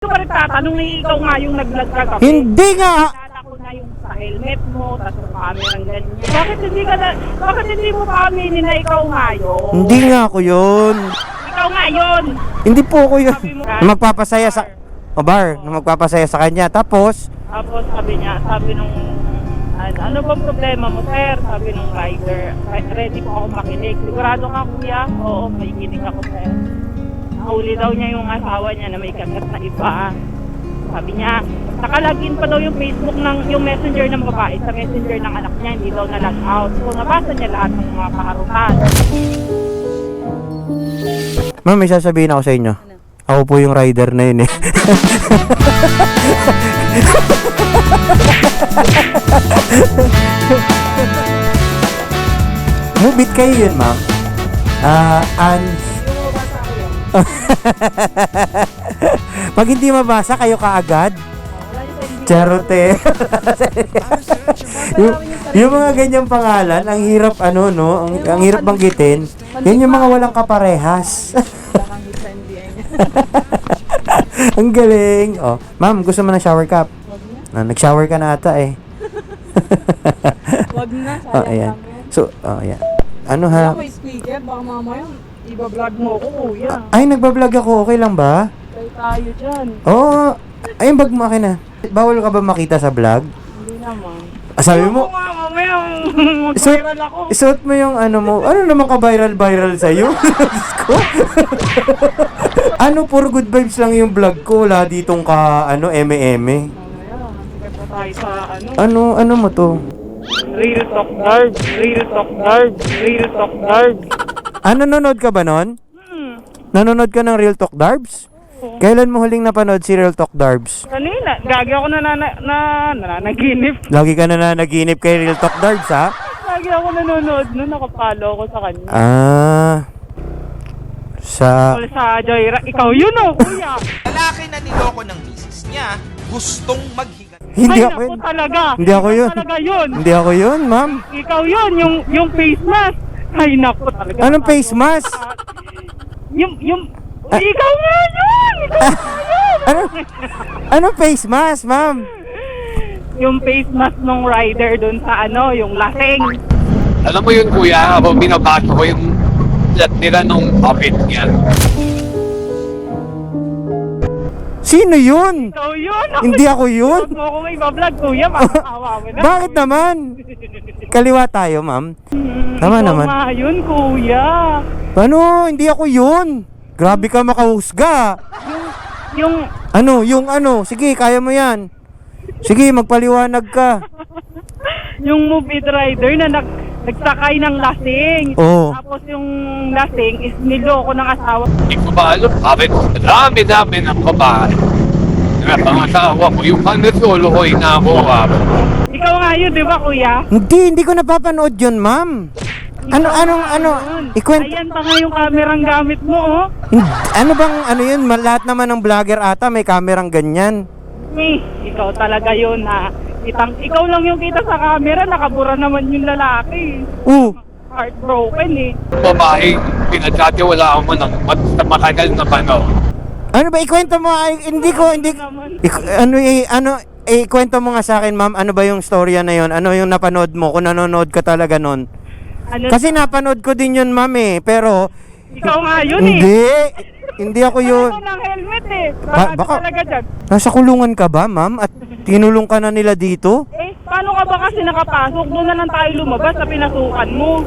Ito pa rin tatanong na ikaw nga yung nag-vlog ka kagabi. Hindi nga. Naalala ko na yung sa helmet mo, tapos yung camera ng ganyan. Bakit hindi ka na, bakit hindi mo pa aminin na ikaw nga yun? Hindi nga ako yun. Ikaw nga yun! Hindi po ako yun. Sabi mo, Na magpapasaya sa... O bar, na magpapasaya sa kanya. Tapos, Tapos sabi niya, sabi nung, ano, ano bang problema mo, sir? Sabi nung rider, "Re- ready po ako makinig. Sigurado ka, kuya? Oo, may kinig ako, sir. Nahuli daw niya yung asawa niya na may kagat na iba. Sabi niya, nakalagin pa daw yung Facebook ng, yung messenger ng babae sa messenger ng anak niya, hindi daw na-log out. So, nabasa niya lahat ng mga kaharutan. ma'am, may sasabihin ako sa inyo. Ako po yung rider na yun eh. Mubit kayo yun, ma'am. Ah, an... Pag hindi mabasa, kayo kaagad. Charote. yung, yung mga ganyang pangalan, ang hirap ano, no? Ang, ang hirap banggitin. Yan yung mga walang kaparehas. ang galing. Oh, ma'am, gusto mo ng shower cap? Ah, nag-shower ka na ata eh. Wag na, Oh, sayang ayan. lang yun. So, oh, ayan. Ano ha? Ako speaker, baka mamaya Iba-vlog mo ko, kuya. Ay, nagbablog ako. Okay lang ba? Tayo tayo dyan. Oo. Oh, ayun, bag mo akin na. Bawal ka ba makita sa vlog? Hindi naman. Ah, sabi mo, Ako nga, mamaya, mag-viral ako. isuot mo yung ano mo. Ano naman ka viral-viral sa'yo? Ko. ano, puro good vibes lang yung vlog ko. Wala ditong ka, ano, eme-eme. Tayo sa ano. Ano, ano mo to? Real talk nerd, real talk nerd, real talk nerd. Ah, nanonood ka ba nun? Hmm. Nanonood ka ng Real Talk Darbs? Kailan mo huling napanood si Real Talk Darbs? Kanina, gagi ako na, na, na, na nananaginip. Lagi ka na nanaginip kay Real Talk Darbs, ha? Lagi ako nanonood nun, nakapalo ako sa kanya. Ah. Sa... Tungkol sa Joyra, ikaw yun oh, kuya. Lalaki na niloko ng misis niya, gustong maghiga. Hindi Ay, ako naku yun. talaga. Hindi ako Ikaw yun. talaga yun. Hindi ako yun, ma'am. Ikaw yun, yung, yung face mask. Ay, naku talaga. Anong face mask? Yung, yung, Ah. ikaw nga yun! Ikaw nga yun! Ano? Anong face mask, ma'am? yung face mask nung rider dun sa ano, yung lasing. Alam mo yun kuya, ako binabasa ko yung chat nila nung puppet niya. Sino yun? Ikaw yun! Ako Hindi ako yun. Huwag mo akong ibablog, kuya. Makakawa mo na. Bakit naman? Kaliwa tayo, ma'am. Tama Ikaw naman. nga yun, kuya. Ano? Hindi ako yun. Grabe ka makahusga. Yung, Ano? Yung ano? Sige, kaya mo yan. Sige, magpaliwanag ka. yung movie rider na nag, nagsakay ng lasing. Oo. Tapos yung lasing is niloko ng asawa. Hindi ko ba alam, bakit dami-dami ng babae. Kaya pangasawa ko, yung panasolo ko inakuha. Ikaw nga yun, di ba, kuya? Hindi, hindi ko napapanood yun, ma'am. Ano, anong, ano? Ikwent... Ayan pa nga yung kamerang gamit mo, oh. Hindi- Ano bang, ano yun? ma- Lahat naman ng vlogger ata may kamerang ganyan. Eh, ikaw talaga yun, ha. Itang, ikaw lang yung kita sa camera, nakabura naman yung lalaki. Uh, Heartbroken, eh. Babae, pinagkatiwala mo ng mat- matagal na panahon. Ano ba, ikwento mo, ay, hindi ko, hindi, Naman. ik- ano, eh, ano, eh, ikwento mo nga sa akin, ma'am, ano ba yung storya na yon? Ano yung napanood mo, kung nanonood ka talaga nun? Ano, Kasi napanood ko din yun, ma'am, eh, pero, ikaw nga yun, eh. hindi, hindi ako yun. Ano ng helmet, eh. Ba- Baka baka- talaga dyan. Nasa kulungan ka ba, ma'am? At tinulong ka na nila dito? Eh, paano ka ba kasi nakapasok? Doon na lang tayo lumabas sa pinasukan mo.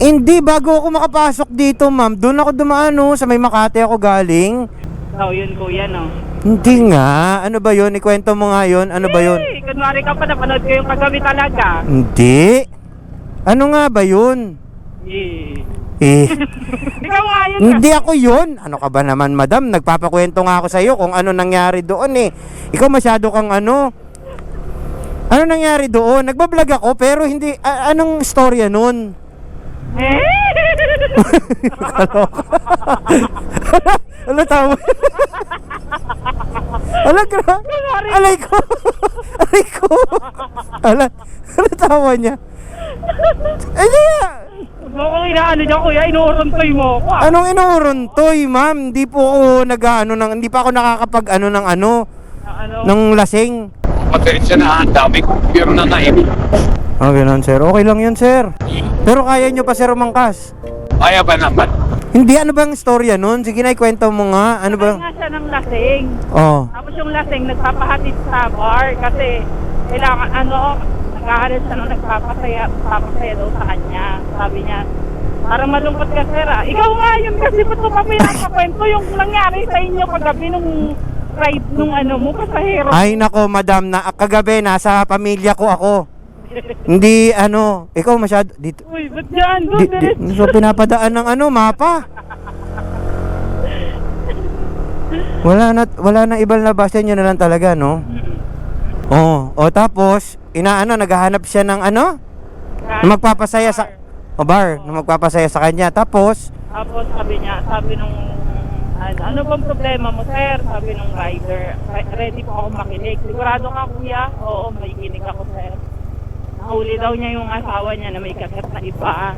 Hindi, bago ako makapasok dito, ma'am, doon ako dumaan, no, sa may Makati ako galing. Oh, yun, kuya, no? Hindi nga, ano ba yun? Ikwento mo nga yun, ano ba yun? Eh, kunwari ka pa, napanood ko yung kagabi talaga. Hindi. Ano nga ba yun? Eh. Eh, Ikaw nga yun, hindi ako yun. Ano ka ba naman, madam? Nagpapakwento nga ako sa iyo kung ano nangyari doon eh. Ikaw masyado kang ano. Ano nangyari doon? Nagbablog ako pero hindi a- anong storya nun? Eh? Ano tawa? Ala gra. Alay ko. Alay ko. Ala. Ano tawa niya? Ay, di nga. Mukhang inaano niya kuya, inuurontoy mo ako ah. Anong inuurontoy, ma'am? Hindi po ako nag-ano ng hindi pa ako nakakapag ano ng ano Ano? ng lasing. Pasensya na, ang dami kong beer na naibig. Ah, ganun, sir. Okay lang yun, sir. Pero kaya nyo pa, sir, umangkas. Kaya ba naman? Hindi, ano bang storya nun? Sige na, ikwento mo nga. Ano Kaya ba? nga siya ng lasing. Oh. Tapos yung lasing, nagpapahatid sa bar kasi kailangan, ano, nagkahalit siya nung nagpapasaya, nagpapasaya daw sa kanya. Sabi niya, parang malungkot ka, sir, ah. Ikaw nga yun kasi ba't mo pa pinakakwento yung nangyari sa inyo paggabi nung ride nung ano mo, pasahero. Ay, nako, madam, na kagabi, nasa pamilya ko ako. Hindi, ano, ikaw masyado, dito, Uy, ba't yan? di, di, so pinapadaan ng ano, mapa. Wala na, wala na ibang labasan nyo na lang talaga, no? Oh, o tapos, inaano, naghahanap siya ng ano? Na magpapasaya sa, o bar, na magpapasaya sa kanya. Tapos, Tapos sabi niya, sabi nung, ano, ano bang problema mo, sir? Sabi nung rider, "Re- ready po ako makinig. Sigurado ka, kuya? Oo, makikinig ako, sir. Nahuli daw niya yung asawa niya na may kaset na iba.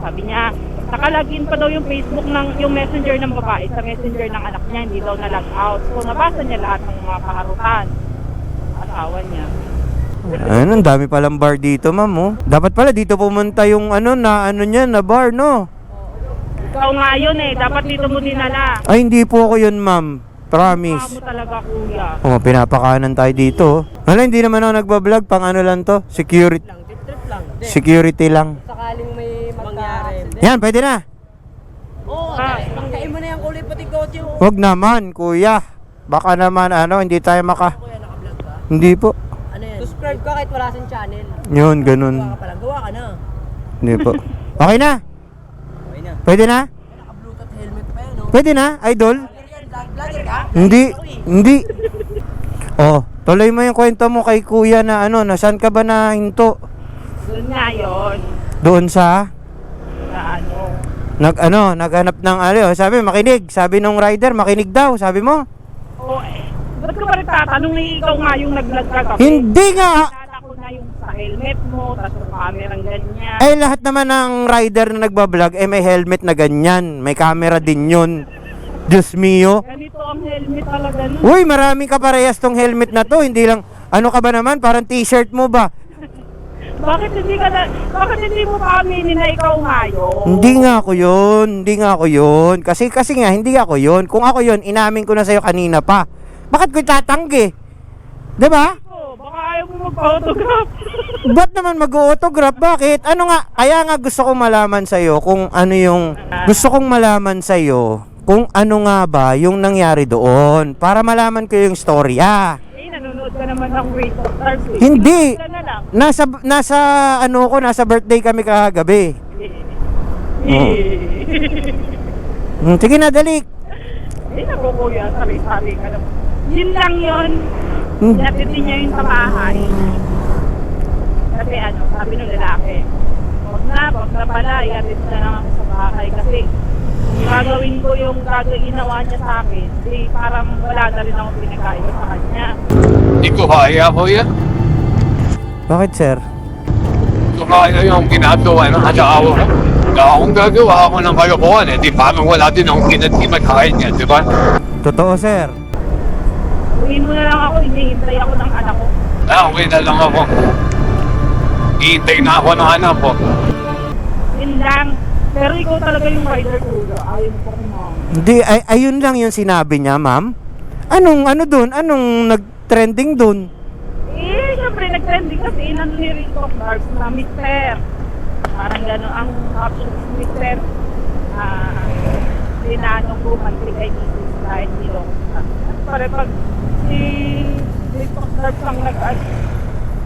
Sabi niya, nakalagin pa daw yung Facebook ng, yung messenger ng babae sa messenger ng anak niya, hindi daw na-log out. So, nabasa niya lahat ng mga kaharutan. Asawa niya. ano, ang dami palang bar dito, ma'am, oh. Dapat pala dito pumunta yung ano na ano niya na bar, no? Ikaw nga yun eh, dapat dito mo dinala. Ay, hindi po ako yun, ma'am. Promise. Mukha mo talaga, kuya. Oh, pinapakanan tayo dito. oh. Wala, hindi naman ako nagbablog. Pang ano lang to? Security. Security lang. sakaling may mangyari. Yan, pwede na. Oo, Ah. pangkain mo na yung kulay pati kotse mo. Huwag naman, kuya. Baka naman, ano, hindi tayo maka... Kuya, naka-vlog ka? Hindi po. Ano yan? Subscribe ka kahit wala sa channel. Yun, ganun. Gawa ka pa lang. Gawa ka na. Hindi po. Okay na? Okay na. Pwede na? Naka-bluetooth helmet pa yan, no? Pwede na, idol? Hindi, hindi. Oh, tuloy mo yung kwento mo kay kuya na ano, na saan ka ba na hinto? Doon nga yun. Doon sa... Na ano. Nag ano, naghanap ng ano, sabi makinig. Sabi nung rider, makinig daw, sabi mo. Oo eh. Ba't ka pa nagtatanong na ikaw nga yung nag-vlog kagabi? Hindi nga. Naalala ko na yung sa helmet mo, tapos yung kamerang ganyan. Eh lahat naman ng rider na nagbablog eh may helmet na ganyan, may camera din 'yun. Diyos mio. Ganito ang helmet talaga nun. Uy, maraming kaparehas tong helmet na to, hindi lang ano ka ba naman, parang t-shirt mo ba? Bakit hindi ka na, bakit hindi mo pa aminin na ikaw nga yun? Hindi nga ako 'yun, hindi nga ako 'yun. Kasi kasi nga hindi ako 'yun. Kung ako 'yun, inamin ko na sa'yo kanina pa. Bakit ko tatanggi? 'Di ba? Oh, baka ayaw mo magpa-autograph. Ba't naman mag-autograph? Bakit? Ano nga? Kaya nga gusto kong malaman sa'yo kung ano yung... Gusto kong malaman sa'yo kung ano nga ba yung nangyari doon. Para malaman ko yung storya. eh, nanonood ka naman ng Stars. eh. Hindi. Na lang. Nasa, nasa ano ko, nasa birthday kami kagabi. Hmm, sige na, dali. Eh, naku kuya, sari-sari ka naman. Yun lang yun. Hmm. Napitin niya yun sa bahay. Kasi ano, sabi ng lalaki, wag na, wag na pala, iatid na ako sa bahay. Kasi gagawin ko yung gagawin ginawa niya sa akin, di parang wala na rin ako pinagkaiba sa kanya. Hindi ko kaya, kuya. Bakit, sir? Hindi ko kaya yung ginagawa ng asawa ko. Kaya akong gagawa ako ng kalokohan eh. Di parang wala din akong kinatimatakain niya, di ba? Totoo, sir. Uwiin mo na lang ako, hinihintay ako ng anak ko. Ah, okay na lang ako. Iintay na ako ng anak ko. Yun lang. Pero ikaw talaga yung rider kuya. Mo pa kumama. Hindi, ay, ayun lang yung sinabi niya, ma'am. Anong, ano doon? Anong nag-trending doon? Eh, syempre nag-trending kasi inano ni Rico Clark na Mister. Parang gano'n ang caption ni Mister. Ah, tinanong ko country kay Mrs. dahil nilong. Pare pag si Rico Clark ang nag-add,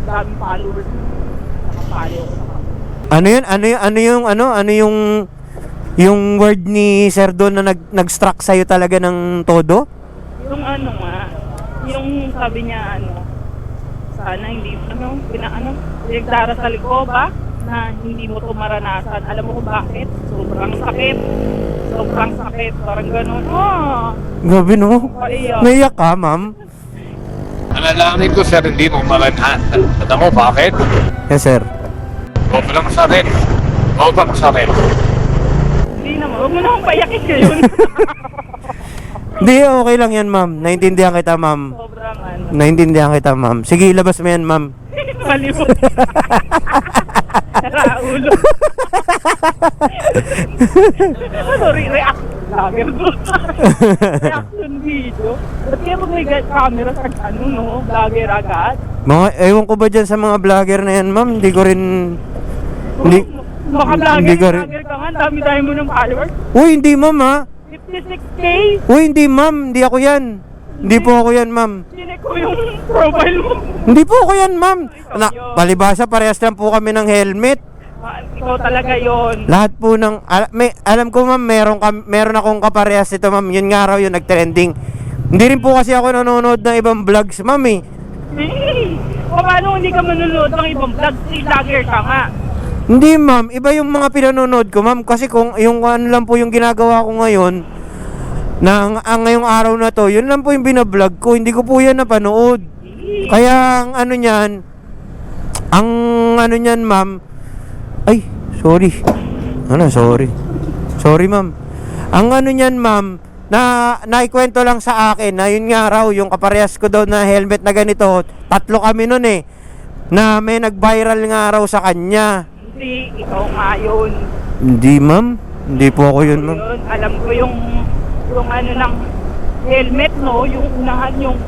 dami followers. Nakapalo ko Ano yun? Ano yung ano yung ano ano yung yung word ni Sir Don na nag nag-struck sa talaga ng todo? Yung ano nga, yung sabi niya ano, sana hindi, ano, pinaano, pinagdarasal ko ba na hindi mo to maranasan. Alam mo kung bakit? Sobrang sakit. Sobrang sakit. Parang ganun. Oh, Grabe no. Naiyak ka, ma'am? Alalamin ko, sir, hindi mo maranasan. Alam mo bakit? Yes, sir. Sobrang sakit. O, tapos sa akin. Hindi naman. Huwag mo na akong payakin ngayon. Hindi, okay lang yan, ma'am. Naintindihan kita, ma'am. Sobrang ano. Naintindihan kita, ma'am. Sige, ilabas mo yan, ma'am. Mali mo. Raulo. Sorry, react. Vlogger to. Reaction video. Ba't kaya pag may camera sa ano, no? Vlogger agad? Mga, ewan ko ba dyan sa mga vlogger na yan, ma'am? Hindi ko rin... Hindi... Baka vlogger, ka rin- vlogger ka nga. Dami-dami mo ng followers. Uy, hindi, ma'am, ha? 56k. Uy, hindi, ma'am. Hindi ako yan. Hindi po ako yan, ma'am. Sinek ko yung profile mo. Hindi po ako yan, ma'am. Na, palibasa, parehas lang po kami ng helmet. Ah, Ikaw talaga yon. Lahat po ng... Al- may, alam ko, ma'am, meron, kam, meron akong kaparehas ito, ma'am. Yun nga raw yung nag-trending. Hindi rin po kasi ako nanonood ng ibang vlogs, ma'am, eh. Eh, paano hindi ka manonood ng ibang vlog? Si vlogger ka nga. Hindi, ma'am. Iba yung mga pinanonood ko, ma'am. Kasi kung yung ano lang po yung ginagawa ko ngayon, na ang, ngayong araw na to, yun lang po yung binablog ko. Hindi ko po yan napanood. Kaya ang ano niyan, ang ano niyan, ma'am, ay, sorry. Ano, sorry. Sorry, ma'am. Ang ano niyan, ma'am, na naikwento lang sa akin na yun nga raw, yung kaparehas ko daw na helmet na ganito, tatlo kami nun eh, na may nag-viral nga raw sa kanya. Hindi, ikaw nga yun. Hindi, ma'am. Hindi po ako yun, ma'am. Yun, alam ko yung yung ano ng helmet no, yung unahan yung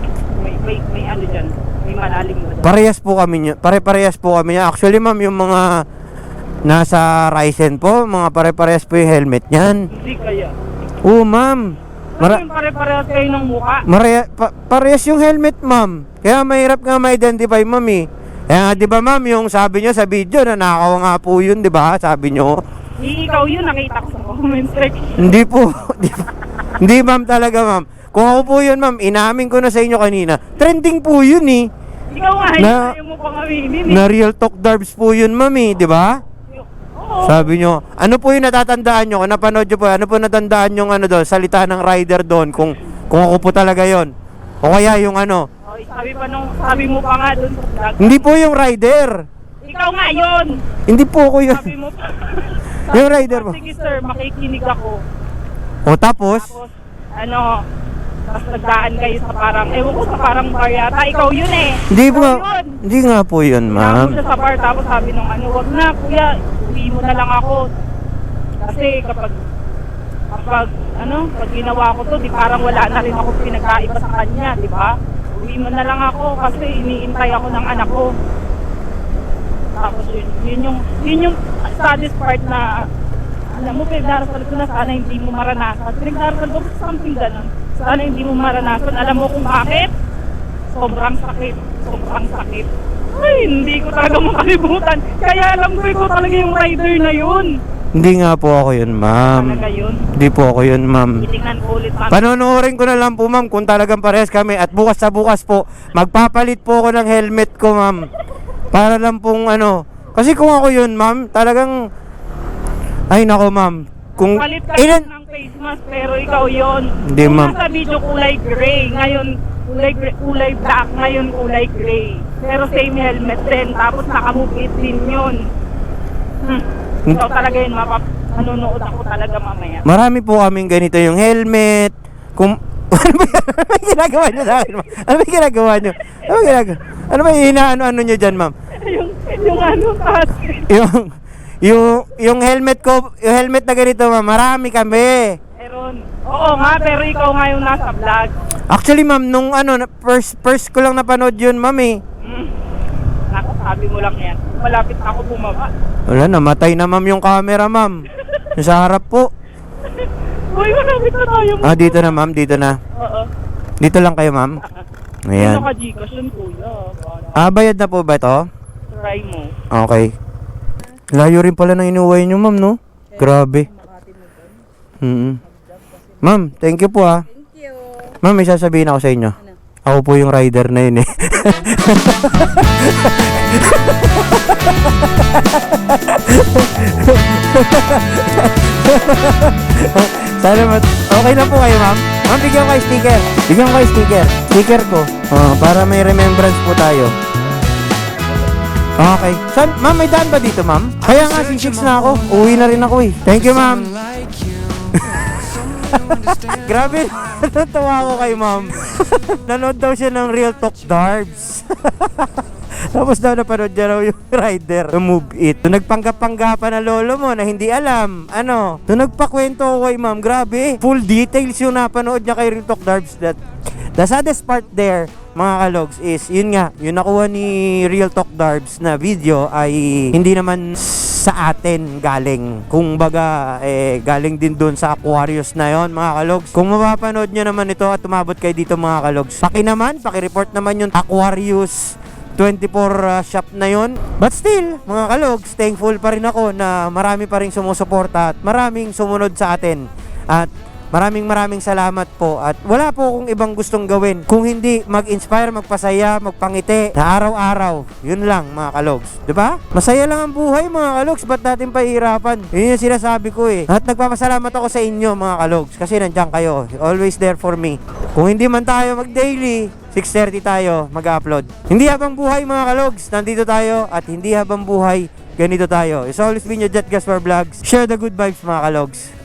may may, may ano diyan, may malalim mo. dyan. Parehas po kami niya. Pare-parehas po kami niya. Actually, ma'am, yung mga nasa Ryzen po, mga pare-parehas po yung helmet niyan. Hindi kaya. Oo, ma'am. Mara- Mara- pare-parehas kayo ng mukha. Mareha, pa- parehas yung helmet, ma'am. Kaya mahirap nga ma-identify, ma'am eh. Kaya nga, di ba, ma'am, yung sabi niyo sa video na nakaw nga po yun, di ba? Sabi niyo. Hindi ikaw yun, nakita ko sa comment section. Hindi po. Di po. Hindi, ma'am, talaga, ma'am. Kung ako po yun, ma'am, inamin ko na sa inyo kanina. Trending po yun eh. Ikaw nga, Na- mo pang aminin eh. Na real talk darbs po yun, ma'am eh, di ba? Oo. Sabi nyo, ano po yung natatandaan nyo? Kung napanood nyo po, ano po natandaan nyo ano doon, salita ng rider doon, kung, kung ako po talaga yon O kaya yung ano, Sabi pa nung, sabi mo pa nga dun sa vlog. hindi po yung rider. Ikaw nga yun. Hindi po ako yun. Sabi mo pa. Yung rider mo. Sige sir, makikinig ako. O tapos, Tapos, ano, tapos nagdaan kayo sa parang, ewan ko sa parang bar yata. Ikaw yun eh. hindi po, Ikaw yun. hindi nga po yun, Ma'am. siya sa bar, tapos sabi nung ano, wag na kuya, uwi mo na lang ako. Kasi kapag, kapag, ano, pag ginawa ko to, di parang wala na rin ako pinagkaiba sa kanya, di ba? Uwi mo na lang ako kasi iniintay ako ng anak ko. Tapos yun, yun yung, yun yung saddest part na, alam mo, pinagdarasal ko na sana hindi mo maranasan. Pinagdarasal ko something ganun. Sana hindi mo maranasan. Alam mo kung bakit? Sobrang sakit. Sobrang sakit. Ay, hindi ko talaga makalimutan. Kaya alam ko ikaw talaga yung rider na yun. Hindi nga po ako yun, ma'am. Talaga yun. Hindi po ako yun, ma'am. Titingnan ko ulit ma'am. Panonoodin ko na lang po, ma'am, kung talagang parehas kami. At bukas sa bukas po, magpapalit po ako ng helmet ko, ma'am. Para lang pong ano. Kasi kung ako yun, ma'am, talagang... Ay, nako, ma'am. Kung... Palit ka Ilan... ng face mask pero ikaw yun. Hindi, Kung ma'am. nasa video kulay gray, ngayon kulay gray, kulay black, ngayon kulay gray. Pero same helmet din, tapos nakamove din yun. Hmm. Talaga yun, mapap manonood ako talaga mamaya. Marami po kaming ganito yung helmet. Kung... ano ba yan? Ano ba yung ginagawa nyo sa akin, ma'am? Ano ba yung ginagawa nyo? Ano ba yung ginagawa? Ano ba yung inaano-ano nyo dyan, ma'am? yung, yung ano, kasi. Yung... Yung, yung helmet ko, yung helmet na ganito, ma'am, marami kami. Meron. Oo nga, pero ikaw nga yung nasa vlog. Actually, ma'am, nung ano, first, first ko lang napanood yun, ma'am, eh. Nakasabi mo lang yan. Malapit ako bumaba. Wala, namatay na, ma'am, yung camera, ma'am. Yung Sa harap po. Uy, malapit na tayo. Ah, dito na, ma'am, dito na. Oo. Dito lang kayo, ma'am. Ano Ayan. ka, Gcash yun, kuya? Para Ah, bayad na po ba ito? try mo. Okay. Layo rin pala ng inuwi nyo, ma'am, no? Grabe. Mm Ma'am, thank you po, ah. Thank you. Ma'am, may sasabihin ako sa inyo. Ako po yung rider na yun, eh. Sana mat... Okay na po kayo, ma'am. Ma'am, bigyan ko kayo sticker. Bigyan ko kayo sticker. Sticker ko. Oh, para may remembrance po tayo. Okay. San, ma'am, may daan ba dito, ma'am? Kaya nga, 6 na ako. Uwi na rin ako eh. Thank you, ma'am. Grabe, natuwa ako kay ma'am. Nanood daw siya ng Real Talk Darbs. Tapos daw napanood niya raw yung rider to move it. Nung nagpanggap-panggapan na lolo mo na hindi alam. Ano? Nung nagpakwento ako kay ma'am, grabe. Full details yung napanood niya kay Real Talk Darbs that The saddest part there, mga kalogs, is yun nga, yung nakuha ni Real Talk Darbs na video ay hindi naman sa atin galing. Kung baga, eh, galing din doon sa Aquarius na yon mga kalogs. Kung mapapanood nyo naman ito at tumabot kayo dito mga kalogs, paki naman, paki-report naman yung Aquarius 24 uh, shop na yon. But still, mga kalogs, thankful pa rin ako na marami pa rin sumusuporta at maraming sumunod sa atin. At maraming maraming salamat po at wala po akong ibang gustong gawin kung hindi mag-inspire, magpasaya, magpangiti na araw-araw. Yun lang mga kalogs. ba? Masaya lang ang buhay mga kalogs, ba't natin pahihirapan? Yun yung sinasabi ko eh. At nagpapasalamat ako sa inyo mga kalogs kasi nandiyan kayo. Always there for me. Kung hindi man tayo mag-daily, 6.30 tayo mag-upload. Hindi habang buhay mga kalogs, nandito tayo at hindi habang buhay, ganito tayo. It's always been your Jet Gaspar Vlogs. Share the good vibes mga kalogs.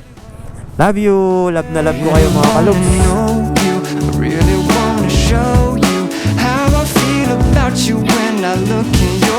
Love you! Love na love ko kayo mga kalubs! Really wanna show you how I feel about you when I look in your